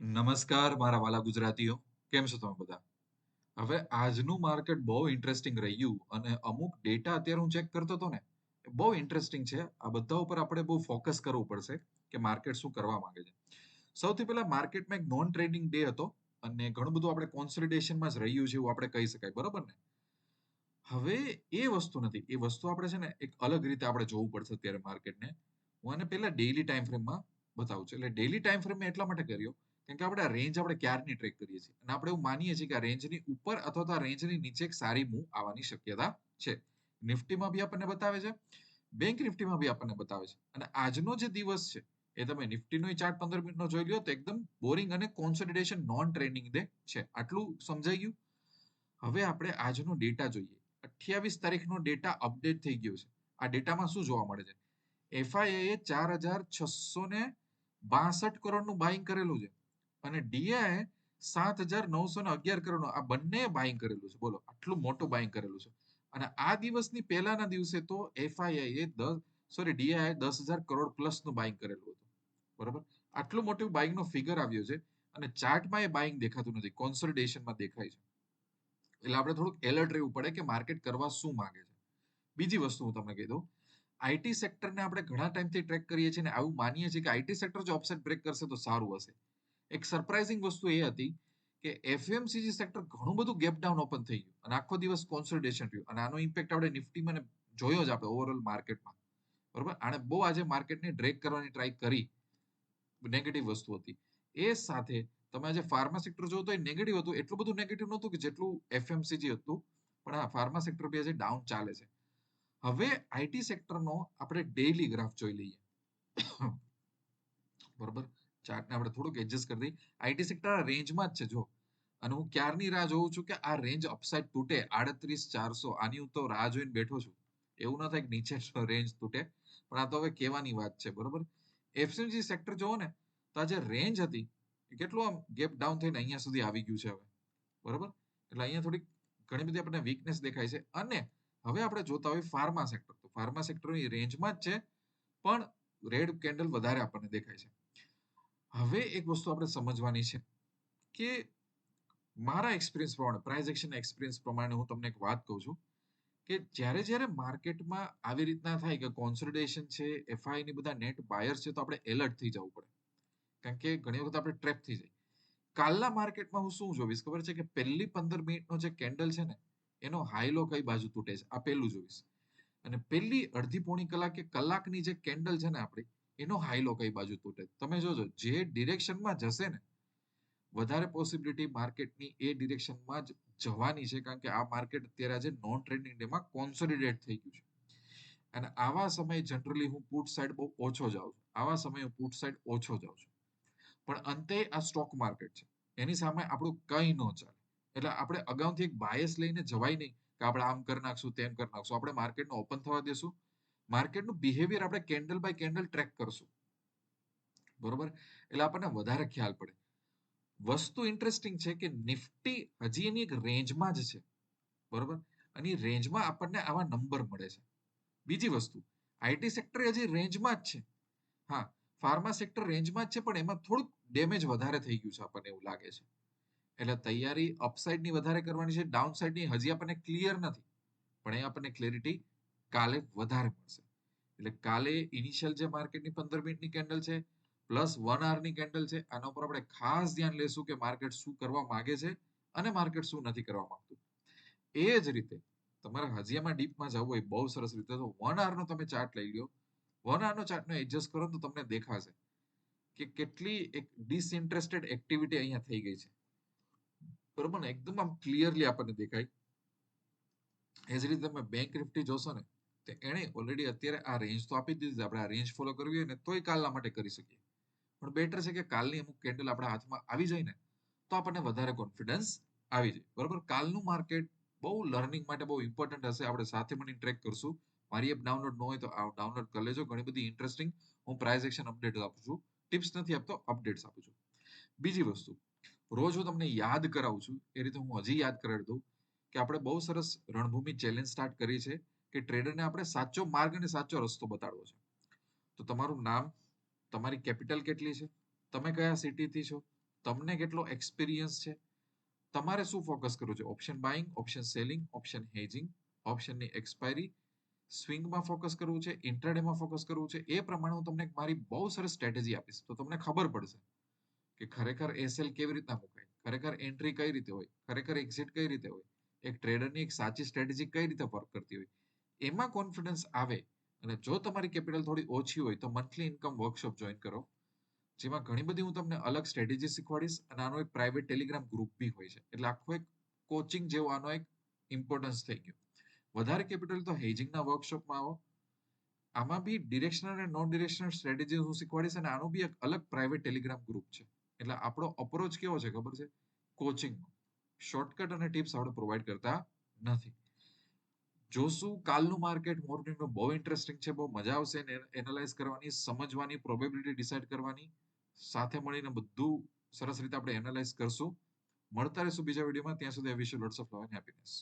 નમસ્કાર મારા વાલા ગુજરાતીઓ, કેમ છો તમે બધા? હવે આજનું માર્કેટ બહુ ઇન્ટરેસ્ટિંગ રહ્યું અને અમુક ડેટા અત્યારે હું ચેક કરતો હતો ને બહુ ઇન્ટરેસ્ટિંગ છે. આ બધા ઉપર આપણે બહુ ફોકસ કરવું પડશે કે માર્કેટ શું કરવા માંગે છે. સૌથી પહેલા માર્કેટમાં એક નોન ટ્રેડિંગ ડે હતો અને ઘણું બધું આપણે કોન્સોલિડેશનમાં જ રહ્યું છે એવું આપણે કહી શકાય, બરોબર ને? હવે એ વસ્તુ નથી. એ વસ્તુ આપણે છે ને એક અલગ રીતે આપણે જોવું પડશે અત્યારે માર્કેટને. હું આને પહેલા ડેઇલી ટાઈમ ફ્રેમમાં બતાવું છું. એટલે ડેઇલી ટાઈમ ફ્રેમ એટલા માટે કર્યો કેમ કે આપણે રેન્જ આપણે ક્યારની ટ્રેક કરીએ છીએ? અને આપણે એવું માનીએ છીએ કે આ રેન્જની ઉપર અથવા તો આ રેન્જની નીચે એક સારી મૂવ આવવાની શક્યતા છે. નિફ્ટીમાં બી આપણને બતાવે છે. બેંક નિફ્ટીમાં બી આપણને બતાવે છે. અને આજનો જે દિવસ છે, એ તમે નિફ્ટીનો ચાર્ટ પંદર મિનિટનો જોઈ લો તો એકદમ બોરિંગ અને કોન્સોલિડેશન નોન ટ્રેનિંગ ડે છે. આટલું સમજાઈ ગયું? હવે આપણે આજનો ડેટા જોઈએ. અઠ્યાવીસ તારીખનો ડેટા અપડેટ થઈ ગયો છે. આ ડેટામાં શું જોવા મળે છે? એફઆઈએ ચાર હજાર છસો ને બાસઠ કરોડનું બાઇંગ કરેલું છે. અને ડીઆઈ સાત હજાર નવસો ને અગિયાર કરોડ આ બંને બાઇંગ કરેલું છે. બોલો, આટલું મોટું બાઇંગ કરેલું છે. અને આ દિવસની પહેલાના દિવસે તો એફઆઈઆઈ દસ સોરી ડીઆઈ દસ હજાર કરોડ પ્લસનું બાઇંગ કરેલું હતું. બરોબર? આટલું મોટું બાઇંગ નો ફિગર આવ્યો છે અને ચાર્ટમાં એ બાઇંગ દેખાતું નથી. કોન્સોલિડેશનમાં દેખાય છે. એટલે આપણે થોડુંક એલર્ટ રહેવું પડે કે માર્કેટ કરવા શું માંગે છે. બીજી વસ્તુ હું તમને કહી દઉં. આઈટી સેક્ટરને આપણે ઘણા ટાઈમથી ટ્રેક કરીએ છીએ અને આવું માનીએ છીએ કે આઈટી સેક્ટર જો ઓફસેટ બ્રેક કરશે તો સારું હશે. એક સરપ્રાઇઝિંગ વસ્તુ એ હતી કે એફએમસીજી સેક્ટર ઘણું બધું ગેપ ડાઉન ઓપન થઈ ગયું અને આખો દિવસ કોન્સોલિડેશન રહ્યું. અને આનો ઇમ્પેક્ટ આપણે નિફ્ટીમાં જોયો જ આપણે ઓવરઓલ માર્કેટમાં બરોબર? આને બહુ આજે માર્કેટને ડ્રેક કરવાની ટ્રાય કરી. નેગેટિવ વસ્તુ હતી. એ સાથે તમે આજે ફાર્મા સેક્ટર જોવો તો એ નેગેટિવ હતું. એટલું બધું નેગેટિવ નહોતું કે જેટલું એફએમસીજી હતું. પણ આ ફાર્મા સેક્ટર બી આજે ડાઉન ચાલે છે. હવે આઈટી સેક્ટરનો આપણે ડેઈલી ગ્રાફ જોઈ લઈએ. બરોબર? ચાર્ટને આપણે થોડુંક એડજસ્ટ કરી દઈએ. આઈટી સેક્ટર રેન્જમાં જ છે, જો. અને હું ક્યારની રાહ જોઉં છું કે આ રેન્જ અપસાઇડ તૂટે? આડત્રીસ, ચારસો. આની હું તો રાહ જોઈને બેઠો છું. એવું ન થાય કે નીચે રેન્જ તૂટે. પણ આ તો હવે કહેવાની વાત છે, બરોબર? એફસીએમજી સેક્ટર જોવો ને, તો આ જે રેન્જ હતી કેટલું આમ ગેપ ડાઉન થઈને અહીંયા સુધી આવી ગયું છે હવે. બરોબર? એટલે અહીંયા થોડીક ઘણી બધી આપણને વીકનેસ દેખાય છે. અને હવે આપણે જોતા હોય ફાર્મા સેક્ટર તો ફાર્મા સેક્ટરની રેન્જમાં જ છે, પણ રેડ કેન્ડલ વધારે આપણને દેખાય છે. હવે એક વસ્તુ આપણે સમજવાની છે કે મારા એક્સપિરિયન્સ પ્રમાણે પ્રાઇઝ એક્શન એક્સપિરિયન્સ પ્રમાણે હું તમને એક વાત કહું છું કે જ્યારે જ્યારે માર્કેટમાં આવી રીતના થાય કે કોન્સોલિડેશન છે એફઆઈ ની બધા નેટ બાયર્સ છે, તો આપણે એલર્ટ થઈ જવું પડે. કારણ કે ઘણી વખત આપણે ટ્રેપ થઈ જાય કાલના માર્કેટમાં હું શું જોઈશ? ખબર છે કે પહેલી પંદર મિનિટનો જે કેન્ડલ છે ને, એનો હાઈલો કઈ બાજુ તૂટે છે? આ પહેલું જોઈશ. અને પહેલી અડધી પોણી કે કલાકની જે કેન્ડલ છે ને આપણી એનો હાઈલો કઈ બાજુ તૂટે? તમે જોજો, જે ડિરેક્શનમાં જશે ને, વધારે પોસિબિલિટી માર્કેટની એ ડિરેક્શનમાં જ જવાની છે, કારણ કે આ માર્કેટ અત્યારે આજે નોન ટ્રેડિંગ ડેમાં કોન્સોલિડેટ થઈ ગયું છે. અને આવા સમયે જનરલી હું પુટ સાઈડ બહુ ઓછો જાઉં છું. આવા સમયે હું પુટ સાઈડ ઓછો જાઉં છું. પણ અંતે આ સ્ટોક માર્કેટ છે. એની સામે આપણું કઈ ન ચાલે. એટલે આપણે અગાઉથી એક બાયસ લઈને જવાય નહીં કે આપણે આમ કરી નાખશું, તેમ કરી નાખશું. આપણે માર્કેટને ઓપન થવા દેશું. માર્કેટનું બિહેવિયર આપણે કેન્ડલ બાય કેન્ડલ ટ્રેક કરશું. બરોબર? એટલે આપણને વધારે ખ્યાલ પડે. વસ્તુ ઇન્ટરેસ્ટિંગ છે કે નિફ્ટી હજી એની એક રેન્જમાં જ છે. બરોબર? અને રેન્જમાં આપણને આવા નંબર મળે છે. બીજી વસ્તુ આઈટી સેક્ટર હજી રેન્જમાં જ છે. હા ફાર્મા સેક્ટર રેન્જમાં જ છે, પણ એમાં થોડુંક ડેમેજ વધારે થઈ ગયું છે આપણને એવું લાગે છે. એટલે તૈયારી અપસાઇડની વધારે કરવાની છે ડાઉન સાઇડની હજી આપણને ક્લિયર નથી. પણ એ આપણને ક્લેરિટી કાલે વધારે મળશે. એટલે કાલે ઇનિશિયલ જે માર્કેટની પંદર મિનિટની કેન્ડલ છે પ્લસ વન આવરની કેન્ડલ છે, આના ઉપર આપણે ખાસ ધ્યાન લેશું કે માર્કેટ શું કરવા માંગે છે અને માર્કેટ શું નથી કરવા માંગતું. એ જ રીતે તમારે હજીયામાં ડીપમાં જવું હોય, બહુ સરસ રીતે, તો વન આવરનો તમે ચાર્ટ લઈ લો વન આવરનો ચાર્ટને એડજસ્ટ કરો તો તમને દેખાશે કે કેટલી એક ડિસઇન્ટરેસ્ટેડ એક્ટિવિટી અહીંયા થઈ ગઈ છે. બરોબર ને? એકદમ આમ ક્લિયરલી આપણને દેખાય. એ જ રીતે તમે બેંક નિફ્ટી જોશો ને તો એણે ઓલરેડી અત્યારે આ રેન્જ તો આપી દીધી આપણે આ રેન્જ ફોલો કરવી હોય ને તોય કાલના માટે કરી શકીએ. પણ બેટર છે કે કાલની અમુક કેન્ડલ આપણા હાથમાં આવી જાય ને, તો આપણને વધારે કોન્ફિડન્સ આવી જાય. બરોબર? કાલનું માર્કેટ બહુ લર્નિંગ માટે બહુ ઇમ્પોર્ટન્ટ હશે. આપણે સાથે મળીને ટ્રેક કરશું. મારી એપ ડાઉનલોડ ન હોય તો ડાઉનલોડ કરી લેજો. ઘણી બધી ઇન્ટરેસ્ટિંગ હું પ્રાઇઝ એક્શન અપડેટ આપું છું. ટિપ્સ નથી આપતો અપડેટ્સ આપું છું. બીજી વસ્તુ, રોજ હું તમને યાદ કરાવું છું. એ રીતે હું હજી યાદ કરાવી દઉં કે આપણે બહુ સરસ રણભૂમિ ચેલેન્જ સ્ટાર્ટ કરી છે. કે ટ્રેડરને આપણે સાચો માર્ગ અને સાચો રસ્તો બતાડવો છે. તો તમારું નામ, તમારી કેપિટલ કેટલી છે, તમે કયા સિટીથી છો, તમને કેટલો એક્સપિરિયન્સ છે, તમારે શું ફોકસ કરવું છે? Option buying option selling option hedging ઓપ્શનની expiry સ્વિંગમાં ફોકસ કરવું છે ઇન્ટ્રાડેમાં ફોકસ કરવું છે, એ પ્રમાણે હું તમને મારી બહુ સરસ સ્ટ્રેટેજી આપીશ. તો તમને ખબર પડશે કે ખરેખર એસએલ કેવી રીતના મુકાય, ખરેખર એન્ટ્રી કઈ રીતે હોય, ખરેખર એક્ઝિટ કઈ રીતે હોય, એક ટ્રેડરની એક સાચી સ્ટ્રેટેજી કઈ રીતે વર્ક કરતી હોય એમાં કોન્ફિડન્સ આવે અને જો તમારી કેપિટલ થોડી ઓછી હોય તો મંથલી ઇન્કમ વર્કશોપ જોઈન કરો, જેમાં ઘણી બધી હું તમને અલગ સ્ટ્રેટેજી શીખવાડીશ અને આનો એક પ્રાઇવેટ ટેલિગ્રામ ગ્રુપ બી હોય છે. એટલે આખો એક કોચિંગ જેવો આનો એક ઇમ્પોર્ટન્સ થઈ ગયો. વધારે કેપિટલ તો હેજિંગના વર્કશોપમાં આવો. આમાં બી ડિરેક્શનલ અને નોન ડિરેક્શનલ સ્ટ્રેટેજી હું શીખવાડીશ અને આનું બી એક અલગ પ્રાઇવેટ ટેલિગ્રામ ગ્રુપ છે. એટલે આપણો અપ્રોચ કેવો છે ખબર છે? કોચિંગનો શોર્ટકટ અને ટિપ્સ આપણે પ્રોવાઈડ કરતા નથી. જોશું, કાલનું માર્કેટ મોર્નિંગનું બહુ ઇન્ટરેસ્ટિંગ છે, બહુ મજા આવશે એનાલાઇઝ કરવાની, સમજવાની પ્રોબેબિલિટી ડિસાઇડ કરવાની. સાથે મળીને બધું સરસ રીતે આપણે એનાલાઇઝ કરશું. મળતા રહેશું બીજા વિડીયોમાં ત્યાં સુધી wish lots of love happiness